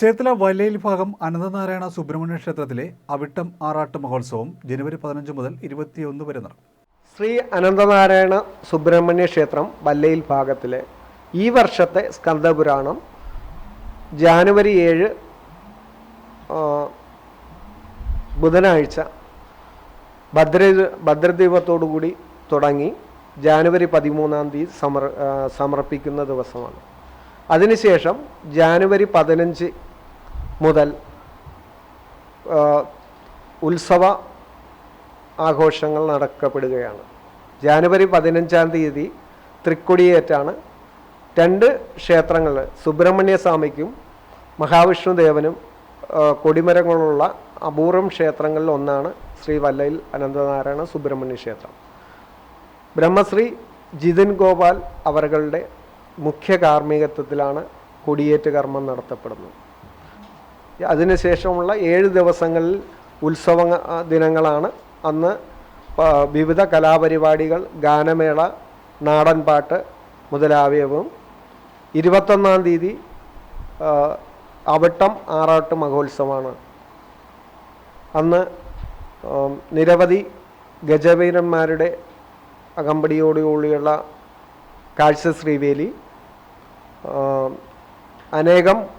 ചേർത്തല വലയിൽ ഭാഗം അനന്തനാരായണ സുബ്രഹ്മണ്യ ക്ഷേത്രത്തിലെ അവിട്ടം ആറാട്ട് മഹോത്സവം ജനുവരി പതിനഞ്ച് മുതൽ ഇരുപത്തിയൊന്ന് വരെ നടക്കും. ശ്രീ അനന്തനാരായണ സുബ്രഹ്മണ്യ ക്ഷേത്രം വല്ലയിൽ ഭാഗത്തിലെ ഈ വർഷത്തെ സ്കന്ദപുരാണം ജാനുവരി ഏഴ് ബുധനാഴ്ച ഭദ്ര ഭദ്രദീപത്തോടുകൂടി തുടങ്ങി ജാനുവരി പതിമൂന്നാം തീയതി സമർ സമർപ്പിക്കുന്ന ദിവസമാണ്. അതിനുശേഷം ജാനുവരി പതിനഞ്ച് മുതൽ ഉത്സവ ആഘോഷങ്ങൾ നടക്കപ്പെടുകയാണ്. ജാനുവരി പതിനഞ്ചാം തീയതി തൃക്കൊടിയേറ്റാണ്. രണ്ട് ക്ഷേത്രങ്ങൾ സുബ്രഹ്മണ്യസ്വാമിക്കും മഹാവിഷ്ണു ദേവനും കൊടിമരങ്ങളുള്ള അപൂർവം ക്ഷേത്രങ്ങളിൽ ഒന്നാണ് ശ്രീ വല്ലയിൽ അനന്തനാരായണ സുബ്രഹ്മണ്യ ക്ഷേത്രം. ബ്രഹ്മശ്രീ ജിതിൻ ഗോപാൽ അവരുടെ മുഖ്യ കാർമ്മികത്വത്തിലാണ് കൊടിയേറ്റ് കർമ്മം നടത്തപ്പെടുന്നത്. അതിനുശേഷമുള്ള ഏഴ് ദിവസങ്ങളിൽ ഉത്സവ ദിനങ്ങളാണ് അന്ന് വിവിധ കലാപരിപാടികൾ ഗാനമേള നാടൻപാട്ട് മുതലായവയും. ഇരുപത്തൊന്നാം തീയതി അവട്ടം ആറാട്ട് മഹോത്സവമാണ്. അന്ന് നിരവധി ഗജവീരന്മാരുടെ അകമ്പടിയോടുകൂടിയുള്ള കാഴ്ച ശ്രീവേലി അനേകം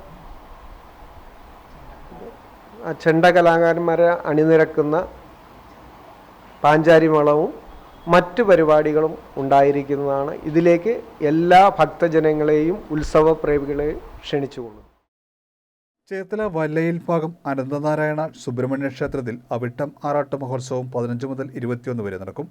ചെണ്ട കലാകാരന്മാരെ അണിനിരക്കുന്ന പാഞ്ചാരിമേളവും മറ്റു പരിപാടികളും ഉണ്ടായിരിക്കുന്നതാണ്. ഇതിലേക്ക് എല്ലാ ഭക്തജനങ്ങളെയും ഉത്സവ പ്രേമികളെയും ക്ഷണിച്ചുകൊള്ളുന്നു ചേർത്തല വല്ലയിൽ ഭാഗം അനന്തനാരായണ സുബ്രഹ്മണ്യ ക്ഷേത്രത്തിൽ അവിട്ടം ആറാട്ട് മഹോത്സവം പതിനഞ്ച് മുതൽ ഇരുപത്തിയൊന്ന് വരെ നടക്കും.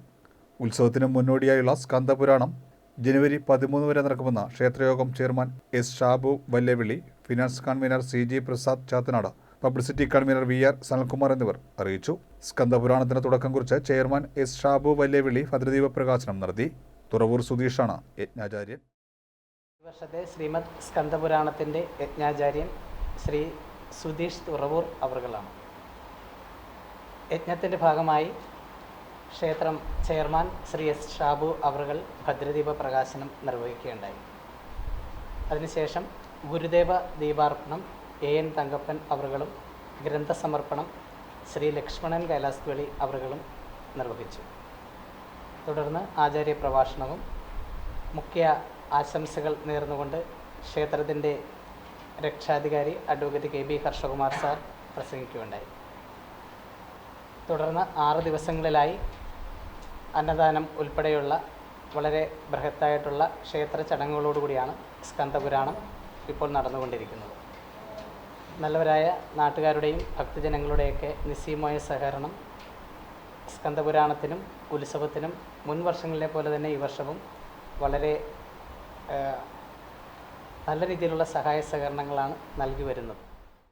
ഉത്സവത്തിന് മുന്നോടിയായുള്ള സ്കന്ദപുരാണം ജനുവരി പതിമൂന്ന് വരെ നടക്കുമെന്ന് ക്ഷേത്രയോഗം chairman S Shabu Vallavili finance convener C G Prasad Chathanad publicity convener V R Sanalkumar എന്നിവർ അറിയിച്ചു. സ്കന്ദപുരാണത്തിന് തുടക്കം കുറിച്ച് ചെയർമാൻ എസ് ഷാബു വല്ലേവിളി ഭദ്രദീപ പ്രകാശനം നടത്തി. തുറവൂർ സുധീഷാണ് യജ്ഞാചാര്യൻ. ഈ വർഷത്തെ ശ്രീമദ് സ്കന്ദപുരാണത്തിന്റെ യജ്ഞാചാര്യൻ ശ്രീ സുധീഷ് തുറവൂർ അവർകളാണ് യജ്ഞത്തിന്റെ ഭാഗമായി ക്ഷേത്രം ചെയർമാൻ ശ്രീ എസ് ഷാബു അവർകൾ ഭദ്രദീപ പ്രകാശനം നിർവഹിക്കുകയുണ്ടായി. അതിനുശേഷം ഗുരുദേവ ദീപാർപ്പണം എ എൻ തങ്കപ്പൻ അവറുകളും ഗ്രന്ഥസമർപ്പണം ശ്രീ ലക്ഷ്മണൻ കൈലാസ്വേളി അവറുകളും നിർവഹിച്ചു. തുടർന്ന് ആചാര്യ പ്രഭാഷണവും മുഖ്യ ആശംസകൾ നേർന്നുകൊണ്ട് ക്ഷേത്രത്തിന്റെ രക്ഷാധികാരി advocate K B Harshakumar sir പ്രസംഗിക്കുകയുണ്ടായി. തുടർന്ന് ആറ് ദിവസങ്ങളിലായി അന്നദാനം ഉൾപ്പെടെയുള്ള വളരെ ബൃഹത്തായിട്ടുള്ള ക്ഷേത്ര ചടങ്ങുകളോടുകൂടിയാണ് സ്കന്ദപുരാണം ഇപ്പോൾ നടന്നുകൊണ്ടിരിക്കുന്നത്. നല്ലവരായ നാട്ടുകാരുടെയും ഭക്തജനങ്ങളുടെയൊക്കെ നിസ്സീയമായ സഹകരണം സ്കന്ദപുരാണത്തിനും ഉത്സവത്തിനും മുൻ വർഷങ്ങളിലെ പോലെ തന്നെ ഈ വർഷവും വളരെ നല്ല രീതിയിലുള്ള സഹായ സഹകരണങ്ങളാണ് നൽകി വരുന്നത്.